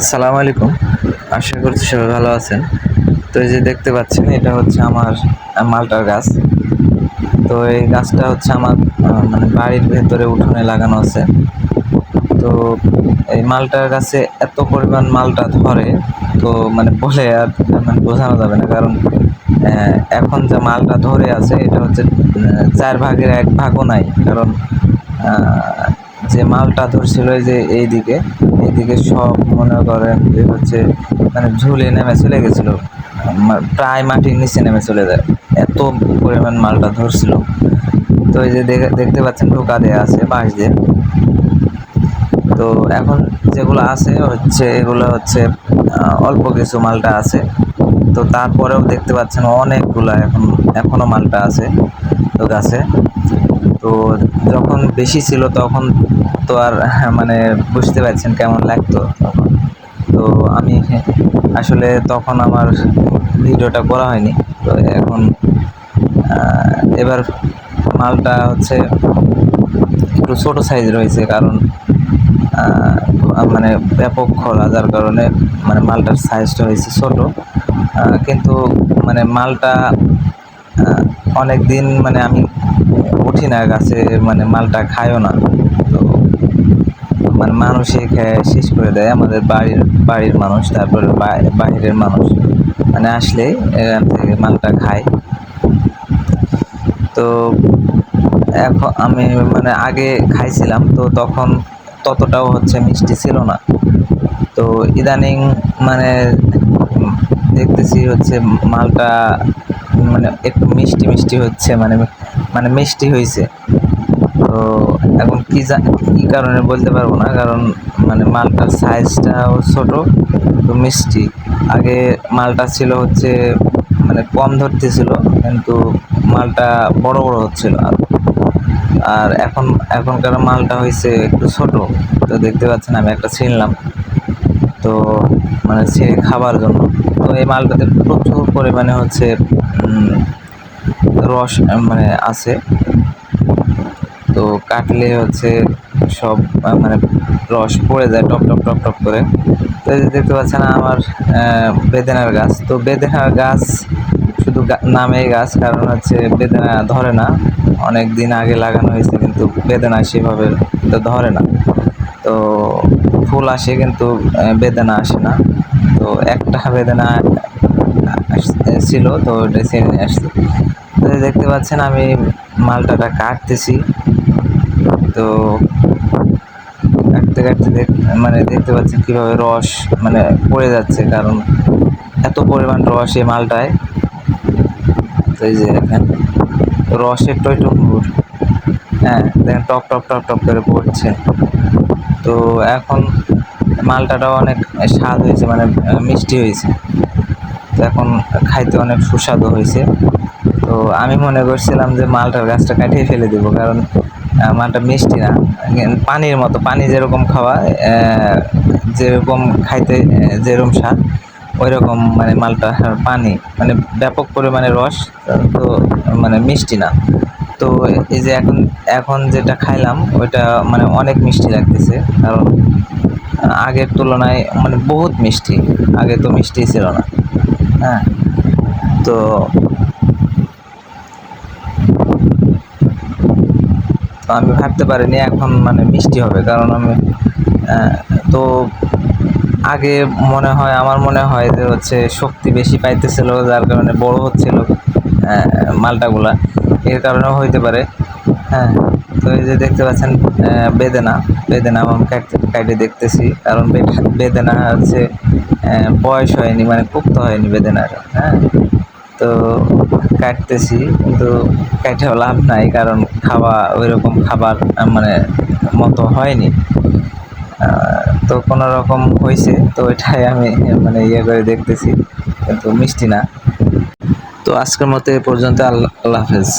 আসসালামু আলাইকুম। আশা করছি সবাই ভালো আছেন। তো এই যে দেখতে পাচ্ছেন, এটা হচ্ছে আমার মালটার গাছ। তো এই গাছটা হচ্ছে আমার মানে বাড়ির ভেতরে উঠোনে লাগানো আছে। তো এই মালটার গাছে এত পরিমাণ মালটা ধরে, তো মানে বলে আর মানে বোঝানো যাবে না। কারণ এখন যে মালটা ধরে আছে, এটা হচ্ছে চার ভাগের এক ভাগও নাই। কারণ যে মালটা ধরছিল এই যে এইদিকে সব মনে করেন যে হচ্ছে মানে ঝুলে নেমে চলে গেছিল। প্রায় মাটির নিচে নেমে চলে যায়। এত পরিমাণ মালটা ধরছিল। তো এই যে দেখে- দেখতে পাচ্ছেন ঢোকা দেওয়া আছে বাঁশ দিয়ে। তো এখন যেগুলো আছে, হচ্ছে এগুলো হচ্ছে অল্প কিছু মালটা আছে। তো তারপরেও দেখতে পাচ্ছেন অনেকগুলা এখন এখনও মালটা আছে, তো গাছে। তো যখন বেশি ছিল তখন তো আর মানে বুঝতে পারছেন কেমন লাগতো তখন। তো আমি আসলে তখন আমার ভিডিওটা করা হয়নি। তো এখন এবার মালটা হচ্ছে একটু ছোট সাইজ রয়েছে কারণ মানে ব্যাপক খরা যার কারণে মানে মালটার সাইজটা হয়েছে ছোট। কিন্তু মানে মালটা অনেক দিন মানে আমি উঠি না গাছে মানে মালটা খায়ও না। তো মানে মানুষই খেয়ে শেষ করে দেয়, আমাদের বাড়ির বাড়ির মানুষ, তারপরে বাইরের মানুষ। মানে আসলে এখান থেকে মালটা খায়। তো এখন আমি মানে আগে খাইছিলাম, তো তখন ততটাও হচ্ছে মিষ্টি ছিল না। তো ইদানিং মানে দেখতেছি হচ্ছে মালটা মানে একটু মিষ্টি মিষ্টি হচ্ছে মানে মানে মিষ্টি হয়েছে তো এখন কি কী কারণে বলতে পারব না, কারণ মানে মালটার সাইজটাও ছোটো, তো মিষ্টি। আগে মালটা ছিল হচ্ছে মানে কম ধরতেছিল, কিন্তু মালটা বড় বড় হচ্ছিল। আর আর এখন, এখনকার মালটা হয়েছে একটু ছোট, তো দেখতে পাচ্ছেন আমি একটা ছিনলাম। তো মানে সে খাবার জন্য। তো এই মালটাতে প্রচুর পরিমাণে হচ্ছে রস মানে আছে। তো কাটলে হচ্ছে সব মানে রস পড়ে যায়, টপ টপ টপ টপ করে। তো দেখতে পাচ্ছেন আমার বেদেনার গাছ। তো বেদেনার গাছ শুধু নামেই গাছ, কারণ হচ্ছে বেদেনা ধরে না। অনেক দিন আগে লাগানো হয়েছে, কিন্তু বেদেনা সেভাবে তো ধরে না। তো ফুল আসে, কিন্তু বেদেনা আসে না। তো একটা বেদেনা ছিল তো ওটা ছেড়ে আসছি। দেখতে পাচ্ছেন আমি মালটাটা কাটতেছি। তো কাটতে কাটতে মানে দেখতে পাচ্ছেন কীভাবে রস মানে পড়ে যাচ্ছে, কারণ এত পরিমাণ রস এই মালটায়। তো এই যে দেখেন, রসের টইটুম্বুর হ্যাঁ দেখেন টপ টপ টপ টপ করে পড়ছে। তো এখন মালটাটাও অনেক স্বাদ হয়েছে মানে মিষ্টি হয়েছে। তো এখন খাইতে অনেক সুস্বাদু হয়েছে। তো আমি মনে করছিলাম যে মালটার গাছটা কাটিয়ে ফেলে দেবো, কারণ মালটা মিষ্টি না। পানির মতো, পানি যেরকম খাওয়া যেরকম খাইতে যেরকম স্বাদ ওই রকম মানে মালটা পানি মানে ব্যাপক পরিমাণে রস, তো মানে মিষ্টি না। তো এই যে এখন এখন যেটা খাইলাম, ওইটা মানে অনেক মিষ্টি লাগতেছে, কারণ আগের তুলনায় মানে বহুত মিষ্টি, আগে তো মিষ্টি ছিল না। হ্যাঁ তো তো আমি ভাবতে পারিনি এখন মানে মিষ্টি হবে, কারণ আমি তো আগে মনে হয়, আমার মনে হয় যে হচ্ছে শক্তি বেশি পাইতেছিল, যার কারণে বড় হচ্ছিল মালটাগুলা। এর কারণেও হইতে পারে হ্যাঁ। তো এই যে দেখতে পাচ্ছেন বেদেনা বেদেনা আমি কাটতে কাটে দেখতেছি, কারণ বেদ- বেদেনা হচ্ছে বয়স হয়নি মানে পুক্ত হয়নি বেদেনার হ্যাঁ। তো কাটতেছি, কিন্তু কাটেও লাভ নাই, কারণ খাওয়া ওইরকম খাবার মানে মতো হয়নি। তো কোনো রকম হয়েছে তো এটাই আমি মানে ইয়ে করে দেখতেছি, কিন্তু মিষ্টি না। তো আজকের মতো এ পর্যন্ত, আল্লাহ হাফেজ।